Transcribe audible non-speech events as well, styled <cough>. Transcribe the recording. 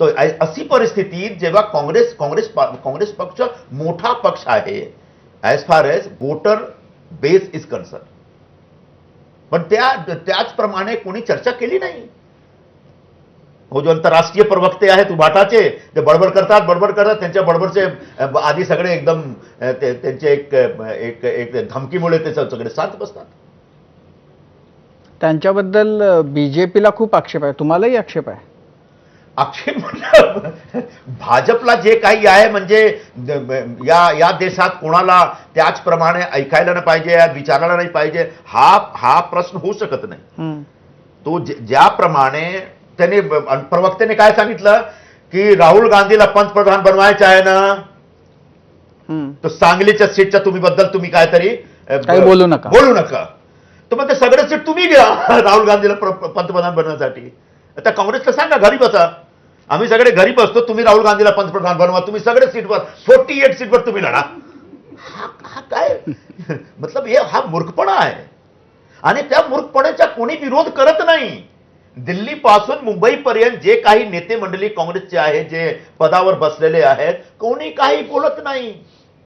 तर अशी परिस्थिती जेव्हा काँग्रेस काँग्रेस काँग्रेस पक्ष मोठा पक्ष आहे as far as voter base is concern पण त्या त्याचप्रमाणे कोणी चर्चा केली नाही. हो जो आंतरराष्ट्रीय प्रवक्ते आहेत उभाटाचे ते बडबड करतात बडबड करतात त्यांच्या बडबडचे आधी सगळे एकदम त्यांचे एक एक एक धमकीमुळे ते सगळे शांत बसतात. त्यांच्याबद्दल बीजेपीला खूप आक्षेप आहे. तुम्हालाही आक्षेप आहे? म्हणजे भाजपला जे काही आहे म्हणजे या या देशात कोणाला त्याचप्रमाणे ऐकायला नाही पाहिजे विचारायला नाही पाहिजे हा हा प्रश्न होऊ शकत नाही. तो ज्याप्रमाणे त्याने प्रवक्त्याने काय सांगितलं की राहुल गांधीला पंतप्रधान बनवायचे आहे ना. तर सांगलीच्या सीटच्या तुम्ही बद्दल तुम्ही काहीतरी बोलू नका. बोलू नका तर मग ते सगळं सीट तुम्ही घ्या <laughs> राहुल गांधीला प्र- प्र- पंतप्रधान बनवण्यासाठी त्या काँग्रेसला सांगा घरी बसा आम्ही सगळे घरी बसतो तुम्ही राहुल गांधीला पंतप्रधान बनवा तुम्ही सगळे सीटवर फोर्टी एट सीटवर तुम्ही लढा. हा हा काय? <laughs> मतलब हे हा मूर्खपणा आहे. आणि त्या मूर्खपणाचा कोणी विरोध करत नाही. दिल्लीपासून मुंबईपर्यंत जे काही नेते मंडळी काँग्रेसचे आहेत जे पदावर बसलेले आहेत कोणी काही बोलत नाही.